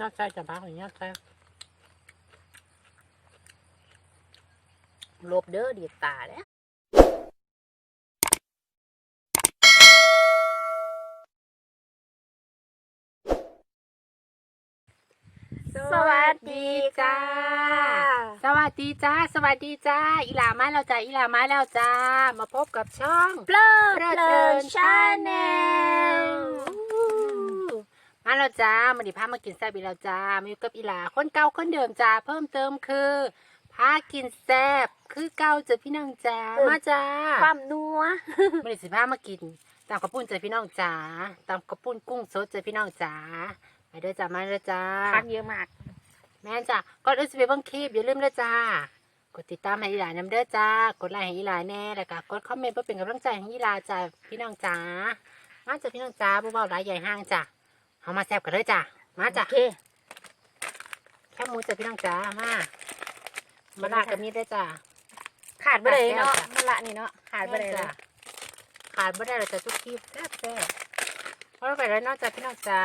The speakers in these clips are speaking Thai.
ยอดใส่จะพักหรือยอดใส่ลบเด้อเดียดตาแล้วสวัสดีจ้า สวัสดีจ้า สวัสดีจ้า อีหลามาแล้วจ้า อีหลามาแล้วจ้า มาพบกับช่องเปลิดเพลิดเพเพลิลินนชาชาแนแนล มาแล้วจ้ามาดิพามากินแซ่บอีกแล้วจ้ามาอยู่กับอีหลาคนเก่าคนเดิมจ้าเพิ่มเติมคือพากินแซ่บคือเก่าจ้ะพี่น้องจ้ามาจ้าความนัวมาดิสิพามากินตามกระปุ้นจ้ะพี่น้องจ้าตามกระปุ้นกุ้งสดจ้ะพี่น้องจ้ามาเด้อจ้ามาเด้อจ้าพักเยอะมากแม่นจ้ะก่อนอื่นสิไปเบิ่งคลิปอย่าลืมเด้อจ้ากดติดตามให้อีหลานำเด้อจ้ากดไลค์ให้อีหลาแน่แล้วก็กดคอมเมนต์เพื่อเป็นกำลังใจให้อีหลาจ้าพี่น้องจ้ามาจ้ะพี่น้องจ้าบ่เบาหลายใหญ่ห้างจ้ะ เอามาแซ่บกันเลยจ้ะ มาจ้ะโอเคแค่หมูจ้ะพี่น้องจ้ามามาลากับมีดเด้อจ้าขาดไปเลยเนาะขาดแก้วจ้ะมันละนี่เนาะ ขาดไปเลยแม่นเนาะจ้ะขาดไม่ได้เลยจ้ะทุกคลิปแซ่บแซ่บเพราะเราไปแล้วเนอกจากพี่น้องจ้า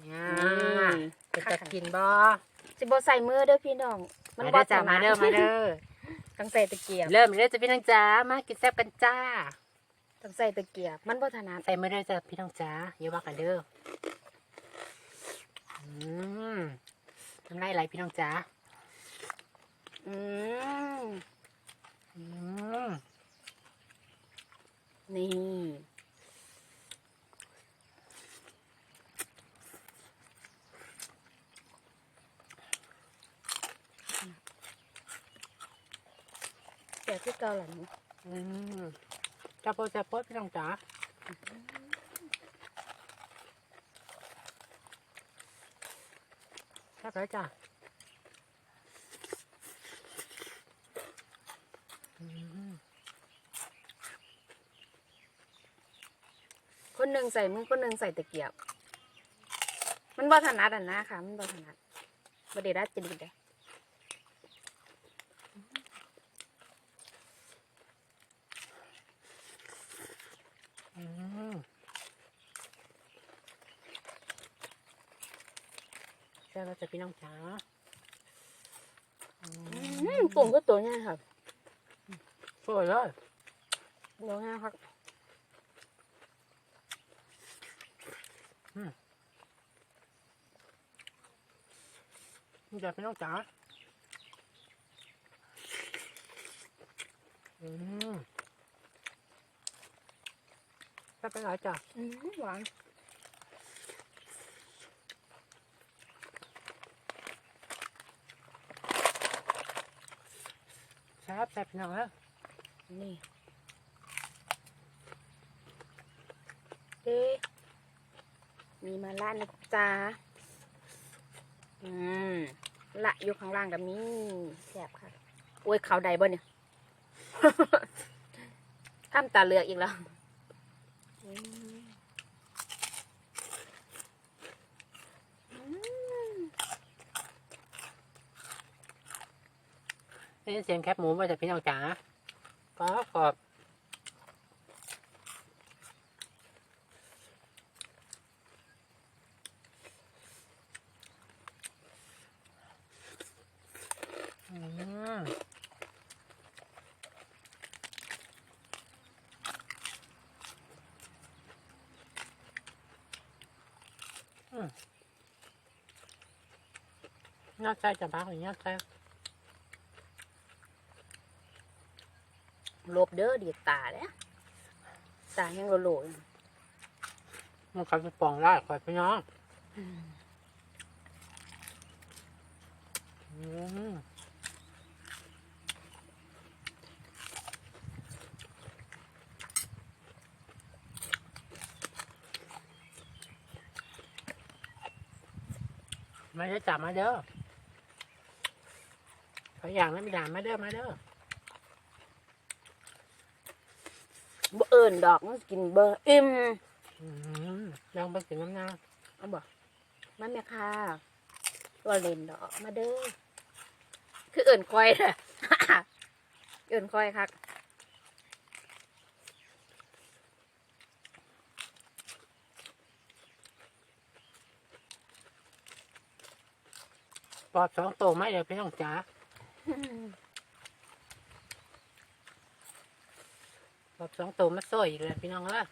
เนี่ยเป็นจะกินบ่สิบ่ใส่มือเด้อพี่น้องมาเด้อจ้ามาเด้อมาเด้อต้องใส่ตะเกียบ เริ่มเลยจ้ะพี่น้องจ้า มากินแซ่บกันจ้า ต้องใส่ตะเกียบ มันบ่ถนัดใส่มือเลยจ้ะพี่น้องจ้าอย่าว่ากันเด้ออืมน้ำลายไหลพี่น้องจ้าอืมอืมนี่เดี๋ยวที่เกาหลีอืม จับโปจับโปพี่น้องจ้าแซ่บเลยจ้าคนหนึ่งใส่มือคนหนึ่งใส่ตะเกียบ มันบ่ถนัดอะนะค่ะ มันบ่ถนัดบ่ได้รัดจริตเด้อม แซ่บแล้วจ้ะพี่น้องจ้าอือืมมปุ่มก็ตัวง่ายค่ะสวยเลยตัวง่ายครับนี่จ้ะพี่น้องจ๋าอืมแซ่บไปหลายจ้ะอืมหวาน แซ่บแซ่บพี่น้องเอ้ยนี่เอ๊ะมีมาล่านะจ๊ะอืมละอยู่ข้างล่างกับนี้แสบค่ะโอ้ยเขาใดบ่เนี่ยข้ามตาเลือกอีกแล้วอืมอืม ได้ยินเสียงแคบหมูมาจากพี่น้องจ๋าก็กรอบอืมอืมยอดใส่จะพักหรือยอดใส่ ลบเด้อดีตาแล้วตายังโหลๆอยู่มันขับไปปองได้ขอยพี่น้องอืมมาเด้จับมาเด้อขออย่างนั้นไม่ด่ามาเด้อมาเด้อ บ่เอิญดอกมันกินเบอร์อิ่มลองไปกินน้ำหนาเอาบอกมาแม่ค่ะว่าเล่นดอกมาเด้อคือเอิญคอยเลยเอิญคอยครับปอดสองโตไหมเดี๋ยวไปน้องจ้า ปอดสองโตมาซอยอีกแล้วพี่น้องเอ้ย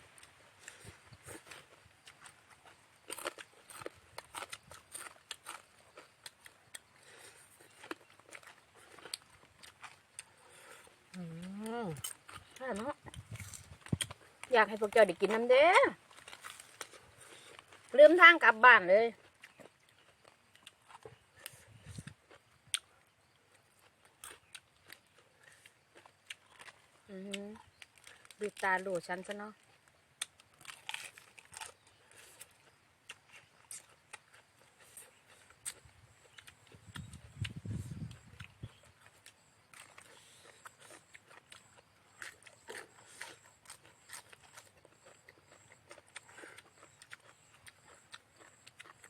อืมใช่เนาะอยากให้พวกเจ้าได้กินน้ำเด้อลืมทางกลับบ้านเลยอือหือ ดูตาหลูฉันซะเนาะ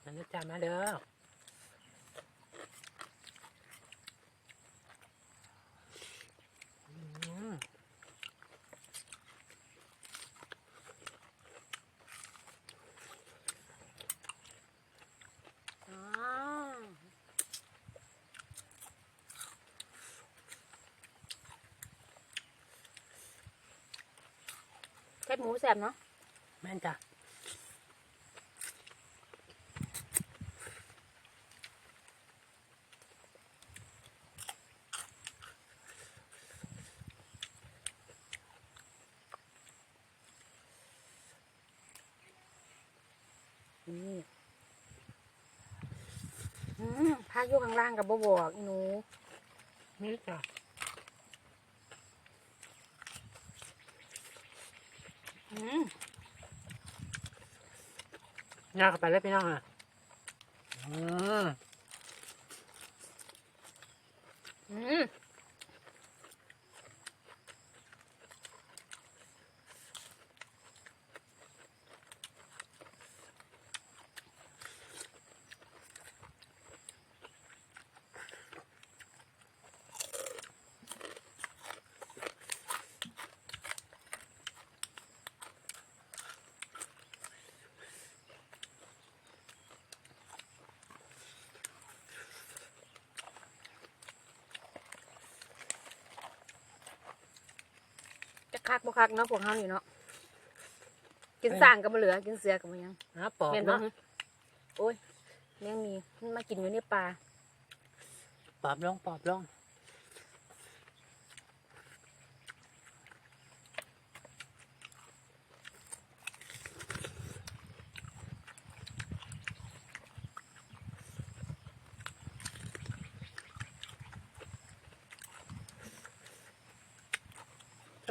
มันจะจามาเด้อม อ๋อแคบ หมูแซ่บเนาะแม่นจ้ะนี่อืมพาอยู่ข้างล่างกับบ่บอกอีหนูนี่จ้ะ อืม ย่างเข้าไปเลยพี่น้องอะอืมอืม คักบ่คักเนาะพวกเฮานี่เนาะกินสร้างก็บ่เหลือ กินเสือก็บ่ยังนะปอบแม่นบ่เนาะฮะโอ้ยยังมีมันมากินอยู่ในป่าปอบลงปอบลง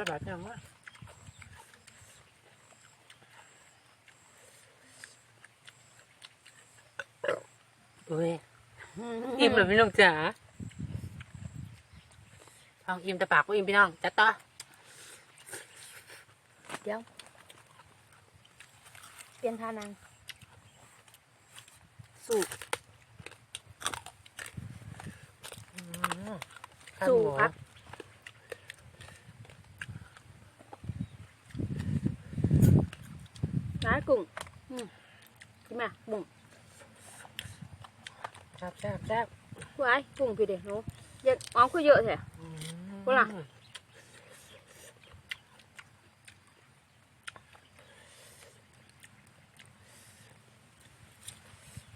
จะแบบยังวะเอ้ยอิ่มเลยพี่น้องจ๋าทองอิ่มแต่ปากก็อิ่มพี่น้องจัดต่อเดี๋ยว เปลี่ยนท่านางสู่อืมข้าวสู่หมู ครับ น้ายกุ้งอืมกินมาบุ้งแซ่บแซ่บแซ่บผู้ไอ้กุ้งพี่เด็กหนูเยอะอ๋อคือเยอะแท้อืมกูล่ะ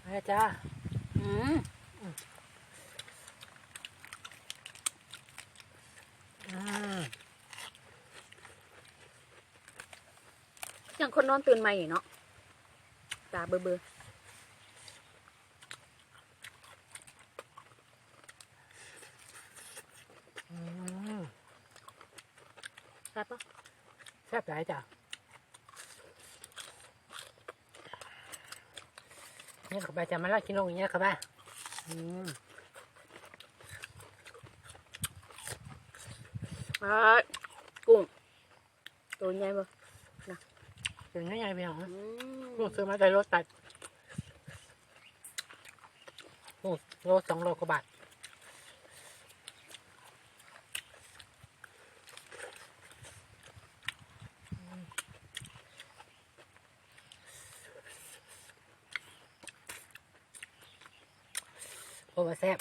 ไปจ้าอืม อืม อย่าง คนนอนตื่นใหม่เนาะตาเบอเบออืมใช่ปะแซ่บหลายจ้ะเนี่ยเข้าไปจะมาลากินลงอย่างเงี้ยเข้าไปอืมอ่ากุ้งตัวใหญ่ปะ เห็นยังไงพี่น้องอืมลูกซื้อมาได้รถตัดโอ้โลสองโลกว่าบาท อ โอ้ว่าแซ่บ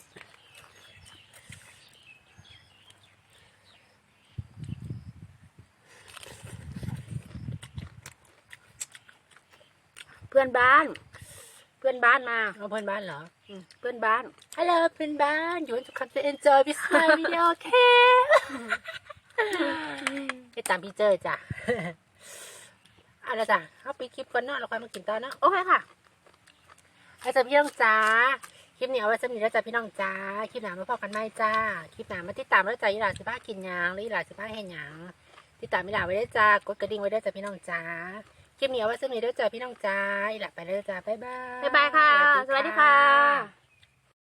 เพื่อนบ้าน เพื่อนบ้านมา เอาเพื่อนบ้านเหรอ อืมเพื่อนบ้าน ฮัลโหลเพื่อนบ้าน อยู่ทุกคนจะ enjoy with my video โอเคไปตามพี่เจอจ้ะเอาละจ้ะเอาปิดคลิปก่อนเนาะเราค่อยมากินต่อเนาะโอเคค่ะเอาจ้ะพี่น้องจ้าคลิปนี้เอาไว้สำหรับนี้แล้วจ้ะพี่น้องจ้าคลิปหน้ามาพบกันไหมจ้าคลิปหน้ามาติดตามแล้วจ้ะยีหลาสิบ้ากินหยังหรือยีหลาสิบ้าเห็นหยังติดตามยีหลาไว้ได้จ้ากดกระดิ่งไว้ได้จ้ะพี่น้องจ้า คลิปนี้เอาไว้สำหรับเด้อจ้าพี่น้องใจหลับไปเลยจ้าบ๊ายบาย บ๊ายบายค่ะ สวัสดีค่ะ